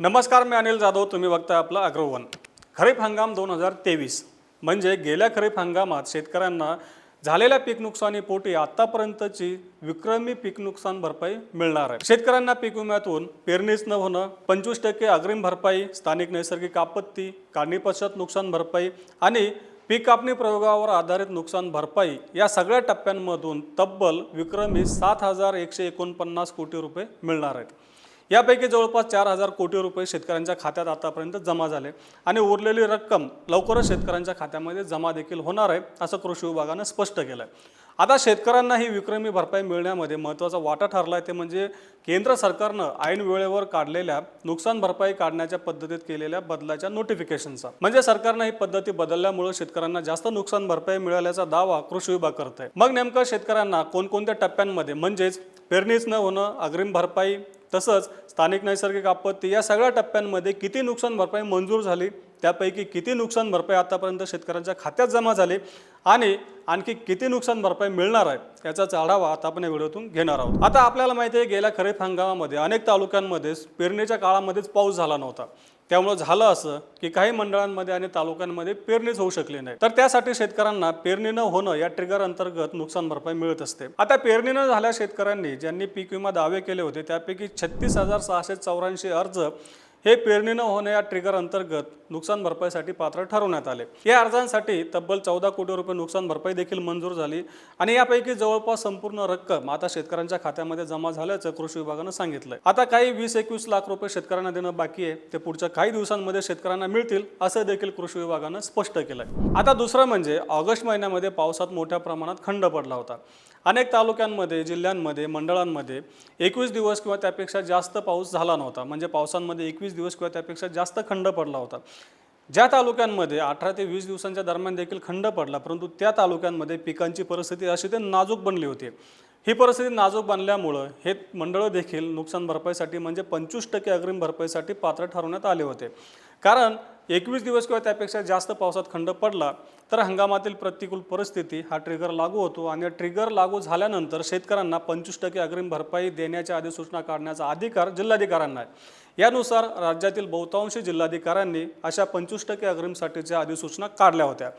नमस्कार मी अनिल जाधव. तुम्ही बघताय आपलं अग्रवन. खरीप हंगाम दोन हजार तेवीस. म्हणजे गेल्या खरीप हंगामात शेतकऱ्यांना झालेल्या पीक नुकसानीपोटी आतापर्यंतची विक्रमी पीक नुकसान भरपाई मिळणार आहे. शेतकऱ्यांना पीक विम्यातून पेरणीच न होणं पंचवीस टक्के अग्रिम भरपाई स्थानिक नैसर्गिक आपत्ती काढणीपश्चात नुकसान भरपाई आणि पीक कापणी प्रयोगावर आधारित नुकसान भरपाई या सगळ्या टप्प्यांमधून तब्बल विक्रमी सात हजार एकशे एकोणपन्नास कोटी रुपये मिळणार आहेत. यापैकी जवळपास चार हजार कोटी रुपये शेतकऱ्यांच्या खात्यात आतापर्यंत जमा झाले आणि उरलेली रक्कम लवकरच शेतकऱ्यांच्या खात्यामध्ये जमा देखील होणार आहे असं कृषी विभागानं स्पष्ट केलं आहे आता शेतकऱ्यांना ही विक्रमी भरपाई मिळण्यामध्ये महत्त्वाचा वाटा ठरला आहे ते म्हणजे केंद्र सरकारनं ऐन वेळेवर काढलेल्या नुकसान भरपाई काढण्याच्या पद्धतीत केलेल्या बदलाच्या नोटिफिकेशनचा म्हणजे सरकारनं ही पद्धती बदलल्यामुळे शेतकऱ्यांना जास्त नुकसान भरपाई मिळाल्याचा दावा कृषी विभाग करत आहे मग नेमकं शेतकऱ्यांना कोणकोणत्या टप्प्यांमध्ये म्हणजेच पेरणीच न होणं अग्रिम भरपाई तसंच स्थानिक नैसर्गिक आपत्ती या सगळ्या टप्प्यांमध्ये किती नुकसान भरपाई मंजूर झाली? त्यापैकी किती नुकसान भरपाई आतापर्यंत शेतकऱ्यांच्या खात्यात जमा झाली? आणि आणखी किती नुकसान भरपाई मिळणार आहे याचाच आढावा आता आपण या व्हिडिओतून घेणार आहोत. आता आपल्याला माहिती आहे गेल्या खरीप हंगामामध्ये अनेक तालुक्यांमध्ये पेरणीच्या काळामध्येच पाऊस झाला नव्हता. त्यामुळं झालं असं की काही मंडळांमध्ये आणि तालुक्यांमध्ये पेरणीच होऊ शकली नाही. तर त्यासाठी शेतकऱ्यांना पेरणी न होणं या ट्रिगर अंतर्गत नुकसान भरपाई मिळत असते. आता पेरणी न झाल्या शेतकऱ्यांनी ज्यांनी पीक विमा दावे केले होते त्यापैकी छत्तीस हजार सहाशे चौऱ्याऐंशी अर्ज हे पेरणी न होणे या ट्रिगर अंतर्गत नुकसान भरपाईसाठी पात्र ठरवण्यात आले. या अर्जांसाठी तब्बल चौदा कोटी रुपये नुकसान भरपाई देखील मंजूर झाली आणि यापैकी जवळपास संपूर्ण रक्कम आता शेतकऱ्यांच्या खात्यामध्ये जमा झाल्याचं कृषी विभागानं सांगितलंय. आता काही वीस एकवीस लाख रुपये शेतकऱ्यांना देणं बाकी आहे. ते पुढच्या काही दिवसांमध्ये शेतकऱ्यांना मिळतील असं देखील कृषी विभागानं स्पष्ट केलंय. आता दुसरं म्हणजे ऑगस्ट महिन्यामध्ये पावसात मोठ्या प्रमाणात खंड पडला होता. अनेक तालुक्यांमध्ये जिल्ह्यांमध्ये मंडळांमध्ये एकवीस दिवस किंवा त्यापेक्षा जास्त पाऊस झाला नव्हता. म्हणजे पावसांमध्ये एकवीस दिवस किंवा त्यापेक्षा जास्त खंड पडला होता. ज्या तालुक्यांमध्ये अठरा ते वीस दिवसांच्या दरम्यान देखील खंड पडला परंतु त्या तालुक्यांमध्ये पिकांची परिस्थिती अशी ते नाजूक बनली होती. ही परिस्थिती नाजूक बनल्यामुळं हे मंडळं देखील नुकसान भरपाईसाठी म्हणजे पंचवीस टक्के अग्रिम भरपाईसाठी पात्र ठरवण्यात आले होते. कारण एकवीस दिवस किंवा त्यापेक्षा जास्त पावसात खंड पडला तर हंगामातील प्रतिकूल परिस्थिती हा ट्रिगर लागू होतो आणि ट्रिगर लागू झाल्यानंतर शेतकऱ्यांना पंचवीस टक्के अग्रिम भरपाई देण्याच्या अधिसूचना काढण्याचा अधिकार जिल्हाधिकाऱ्यांना आहे. यानुसार राज्यातील बहुतांशी जिल्हाधिकाऱ्यांनी अशा पंचवीस टक्के अग्रिमसाठीच्या अधिसूचना काढल्या होत्या.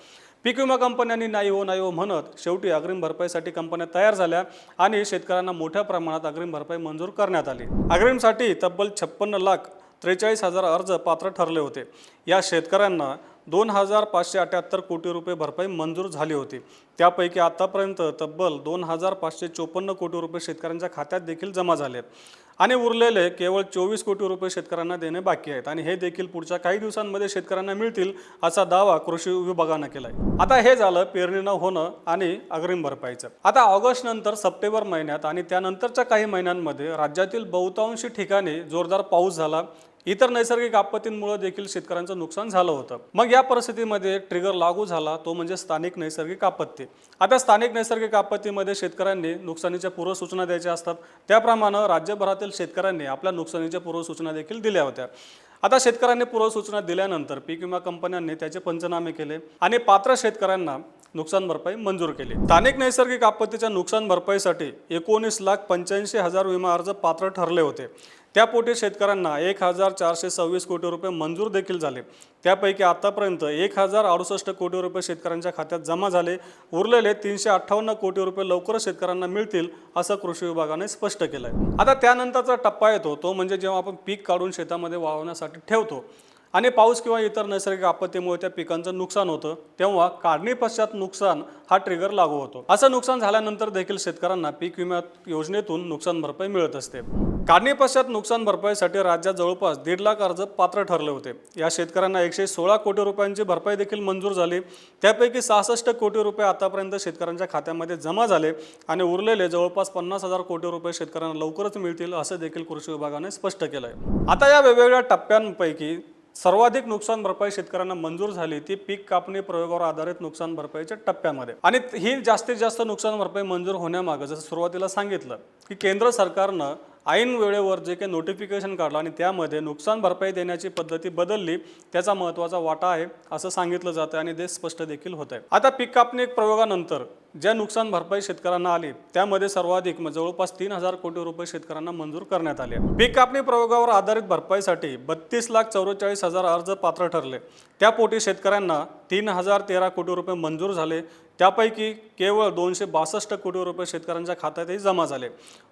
पीक विमा कंपन्यांनी नाही हो नाही हो म्हणत शेवटी अग्रिम भरपाईसाठी कंपन्या तयार झाल्या आणि शेतकऱ्यांना मोठ्या प्रमाणात अग्रिम भरपाई मंजूर करण्यात आली. अग्रिमसाठी तब्बल छप्पन्न लाख त्रेचाळीस हजार अर्ज पात्र ठरले होते. या शेतकऱ्यांना दोन हजार पाचशे अठ्याहत्तर कोटी रुपये भरपाई मंजूर झाली होती. त्यापैकी आतापर्यंत तब्बल दोन हजार पाचशे चोपन्न कोटी रुपये शेतकऱ्यांच्या खात्यात देखील जमा झाले. आहेत आणि उरलेले केवळ चोवीस कोटी रुपये शेतकऱ्यांना देणे बाकी आहेत. आणि हे देखील पुढच्या काही दिवसांमध्ये शेतकऱ्यांना मिळतील असा दावा कृषी विभागानं केलाय. आता हे झालं पेरणी न होणं आणि अग्रिम भरपाईचं. आता ऑगस्ट नंतर सप्टेंबर महिन्यात आणि त्यानंतरच्या काही महिन्यांमध्ये राज्यातील बहुतांशी ठिकाणी जोरदार पाऊस झाला. इतर नैसर्गिक आपत्तींमुळे देखील शेतकऱ्यांचं नुकसान झालं होतं. मग या परिस्थितीमध्ये ट्रिगर लागू झाला तो म्हणजे स्थानिक नैसर्गिक आपत्ती. आता स्थानिक नैसर्गिक आपत्तीमध्ये शेतकऱ्यांनी नुकसानीच्या पूर्वसूचना द्यायच्या असतात. त्याप्रमाणे राज्यभरातील शेतकऱ्यांनी आपल्या नुकसानीच्या पूर्वसूचना देखील दिल्या होत्या. आता शेतकऱ्यांनी पूर्वसूचना दिल्यानंतर पीक विमा कंपन्यांनी त्याचे पंचनामे केले आणि पात्र शेतकऱ्यांना नुकसान भरपाई मंजूर केली. स्थानिक नैसर्गिक आपत्तीच्या नुकसान भरपाईसाठी एकोणीस लाख पंच्याऐंशी हजार विमा अर्ज पात्र ठरले होते. त्यापोटी शेतकऱ्यांना एक हजार चारशे सव्वीस कोटी रुपये मंजूर देखील झाले. त्यापैकी आतापर्यंत एक हजार अडुसष्ट कोटी रुपये शेतकऱ्यांच्या खात्यात जमा झाले. उरलेले तीनशे अठ्ठावन्न कोटी रुपये लवकरच शेतकऱ्यांना मिळतील असं कृषी विभागाने स्पष्ट केलं आहे आता त्यानंतरचा टप्पा येतो तो म्हणजे जेव्हा आपण पीक काढून शेतामध्ये वाळवण्यासाठी ठेवतो आणि पाऊस किंवा इतर नैसर्गिक आपत्तीमुळे त्या पिकांचं नुकसान होतं तेव्हा काढणी पश्चात नुकसान हा ट्रिगर लागू होतो. असं नुकसान झाल्यानंतर देखील शेतकऱ्यांना पीक विमा योजनेतून नुकसान भरपाई मिळत असते. काढणी पश्चात नुकसान भरपाईसाठी राज्यात जवळपास दीड लाख अर्ज पात्र ठरले होते. या शेतकऱ्यांना एकशे सोळा कोटी रुपयांची भरपाई देखील मंजूर झाली. त्यापैकी सहासष्ट कोटी रुपये आतापर्यंत शेतकऱ्यांच्या खात्यामध्ये जमा झाले आणि उरलेले जवळपास पन्नास हजार कोटी रुपये शेतकऱ्यांना लवकरच मिळतील असं देखील कृषी विभागाने स्पष्ट केलं आहे आता या वेगवेगळ्या टप्प्यांपैकी सर्वाधिक नुकसान भरपाई शेतकऱ्यांना मंजूर झाली ती पीक कापणी प्रयोगावर आधारित नुकसान भरपाईच्या टप्प्यामध्ये. आणि ही जास्तीत जास्त नुकसान भरपाई मंजूर होण्यामागं जसं सुरुवातीला सांगितलं की केंद्र सरकारनं ऐन वेळेवर जे काही नोटिफिकेशन काढलं आणि त्यामध्ये नुकसान भरपाई देण्याची पद्धती बदलली त्याचा महत्त्वाचा वाटा आहे असं सांगितलं जातं आणि ते स्पष्ट देखील होत आहे आता पीक कापणी प्रयोगानंतर ज्या नुकसान भरपाई शेतकऱ्यांना आली त्यामध्ये सर्वाधिक म्हणजे जवळपास तीन हजार कोटी रुपये शेतकऱ्यांना मंजूर करण्यात आले. पीक कापणी प्रयोगावर आधारित भरपाईसाठी बत्तीस लाख चौवेचाळीस हजार अर्ज पात्र ठरले. त्यापोटी शेतकऱ्यांना तीन हजार तेरा कोटी रुपये मंजूर झाले त्यापैकी केवळ दोनशे बासष्ट कोटी रुपये शेतकऱ्यांच्या खात्यातही जमा झाले.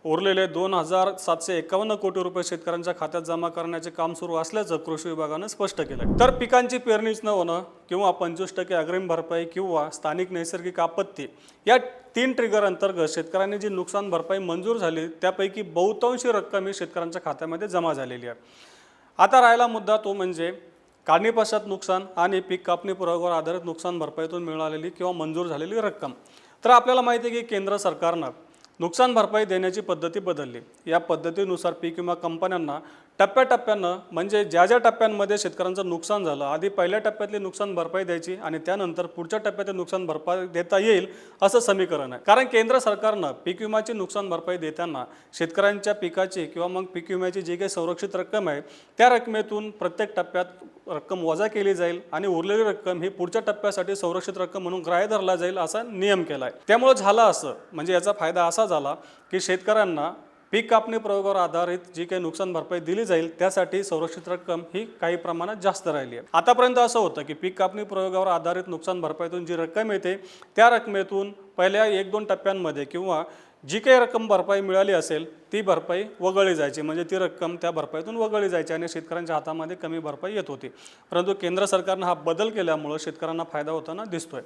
उरलेले दोन हजार सातशे एकावन्न कोटी रुपये शेतकऱ्यांच्या खात्यात जमा करण्याचे काम सुरू असल्याचं कृषी विभागानं स्पष्ट केलं तर पिकांची पेरणीच न होणं किंवा पंचवीस टक्के अग्रिम भरपाई किंवा स्थानिक नैसर्गिक आपत्ती या तीन ट्रिगर अंतर्गत शेतकऱ्यांनी जी नुकसान भरपाई मंजूर झाली त्यापैकी बहुतांशी रक्कम ही शेतकऱ्यांच्या खात्यामध्ये जमा झालेली आहे. आता राहिला मुद्दा तो म्हणजे काढणीपश्चात नुकसान आणि पीक कापणी पुराव्यावर आधारित नुकसान भरपाईतून मिळालेली किंवा मंजूर झालेली रक्कम. तर आपल्याला माहिती आहे की केंद्र सरकारनं नुकसान भरपाई देण्याची पद्धती बदलली. या पद्धतीनुसार पीक विमा कंपन्यांना टप्प्याटप्प्यानं म्हणजे ज्या ज्या टप्प्यांमध्ये शेतकऱ्यांचं नुकसान झालं आधी पहिल्या टप्प्यातली नुकसान भरपाई द्यायची आणि त्यानंतर पुढच्या टप्प्यातली नुकसान भरपाई देता येईल असं समीकरण आहे. कारण केंद्र सरकारनं पीक विमाची नुकसान भरपाई देताना शेतकऱ्यांच्या पिकाची किंवा मग पीक विम्याची जी काही संरक्षित रक्कम आहे त्या रकमेतून प्रत्येक टप्प्यात रक्कम वजा केली जाईल आणि उरलेली रक्कम ही पुढच्या टप्प्यासाठी संरक्षित रक्कम म्हणून ग्राह्य धरला जाईल असा नियम केला आहे. त्यामुळे झालं असं म्हणजे याचा फायदा असा झाला की शेतकऱ्यांना पीक कापणी प्रयोगावर आधारित जी काही नुकसान भरपाई दिली जाईल त्यासाठी संरक्षित रक्कम ही काही प्रमाणात जास्त राहिली आहे. आतापर्यंत असं होतं की पीक कापणी प्रयोगावर आधारित नुकसान भरपाईतून जी रक्कम येते त्या रकमेतून पहिल्या एक दोन टप्प्यांमध्ये किंवा जी काही रक्कम भरपाई मिळाली असेल ती भरपाई वगळली जायची. म्हणजे ती रक्कम त्या भरपाईतून वगळली जायची आणि शेतकऱ्यांच्या हातामध्ये कमी भरपाई येत होती. परंतु केंद्र सरकारनं हा बदल केल्यामुळं शेतकऱ्यांना फायदा होताना दिसतोय.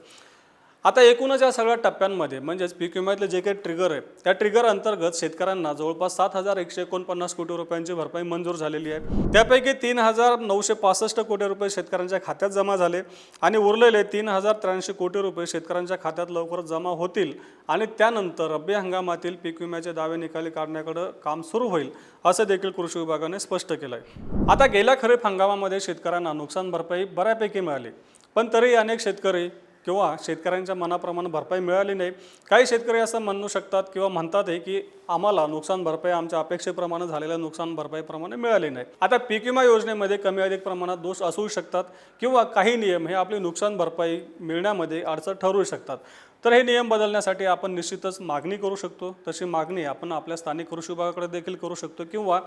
आता एकूणच या सगळ्या टप्प्यांमध्ये म्हणजेच पीक विम्यातले जे काही ट्रिगर आहे त्या ट्रिगर अंतर्गत शेतकऱ्यांना जवळपास सात हजार एकशे एकोणपन्नास कोटी रुपयांची भरपाई मंजूर झालेली आहे. त्यापैकी तीन हजार नऊशे पासष्ट कोटी रुपये शेतकऱ्यांच्या खात्यात जमा झाले आणि उरलेले तीन हजार त्र्याऐंशी कोटी रुपये शेतकऱ्यांच्या खात्यात लवकरच जमा होतील आणि त्यानंतर रब्बी हंगामातील पीक विम्याचे दावे निकाली काढण्याकडं काम सुरू होईल असं देखील कृषी विभागाने स्पष्ट केलं आहे आता गेल्या खरीप हंगामामध्ये शेतकऱ्यांना नुकसान भरपाई बऱ्यापैकी मिळाली पण तरी अनेक शेतकरी किंवा शेतकऱ्यांच्या मनाप्रमाणे भरपाई मिळाली नाही काही शेतकरी असं म्हणू शकतात किंवा म्हणतात आहे की आम्हाला नुकसान भरपाई आमच्या अपेक्षेप्रमाणे झालेल्या नुकसान भरपाईप्रमाणे मिळाली नाही. आता पीक विमा योजनेमध्ये कमी अधिक प्रमाणात दोष असू शकतात किंवा काही नियम हे आपली नुकसान भरपाई मिळण्यामध्ये अडचण ठरू शकतात. तर हे नियम बदलण्यासाठी आपण निश्चितच मागणी करू शकतो. तशी मागणी आपण आपल्या स्थानिक कृषी विभागाकडे देखील करू शकतो किंवा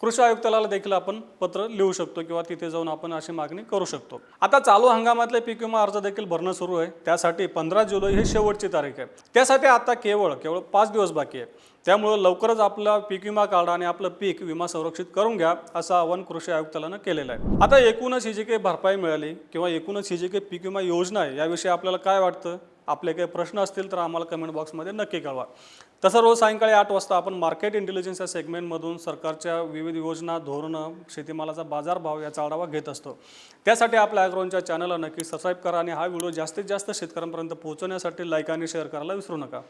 कृषी आयुक्ताला देखील आपण पत्र लिहू शकतो किंवा तिथे जाऊन आपण अशी मागणी करू शकतो. आता चालू हंगामातले पीक विमा अर्ज देखील भरणं सुरू आहे. त्यासाठी पंधरा जुलै ही शेवटची तारीख आहे. त्यासाठी आता केवळ केवळ पाच दिवस बाकी आहे. त्यामुळं लवकरच आपला पीक विमा काढा आणि आपलं पीक विमा संरक्षित करून घ्या असं आवाहन कृषी आयुक्तालयानं केलेलं आहे. आता एकूणच ही जी काही भरपाई मिळाली किंवा एकूणच ही जी काही पीक विमा योजना आहे याविषयी आपल्याला काय वाटतं? आपले काही प्रश्न असतील तर आम्हाला कमेंट बॉक्समध्ये नक्की कळवा. तसं रोज सायंकाळी आठ वाजता आपण मार्केट इंटेलिजन्स या सेगमेंटमधून सरकारच्या विविध योजना धोरणं शेतीमालाचा बाजारभाव याचा आढावा घेत असतो. त्यासाठी आपल्या ॲग्रोनच्या चॅनलला नक्की सबस्क्राईब करा आणि हा व्हिडिओ जास्तीत जास्त शेतकऱ्यांपर्यंत पोहोचवण्यासाठी लाईक आणि शेअर करायला विसरू नका.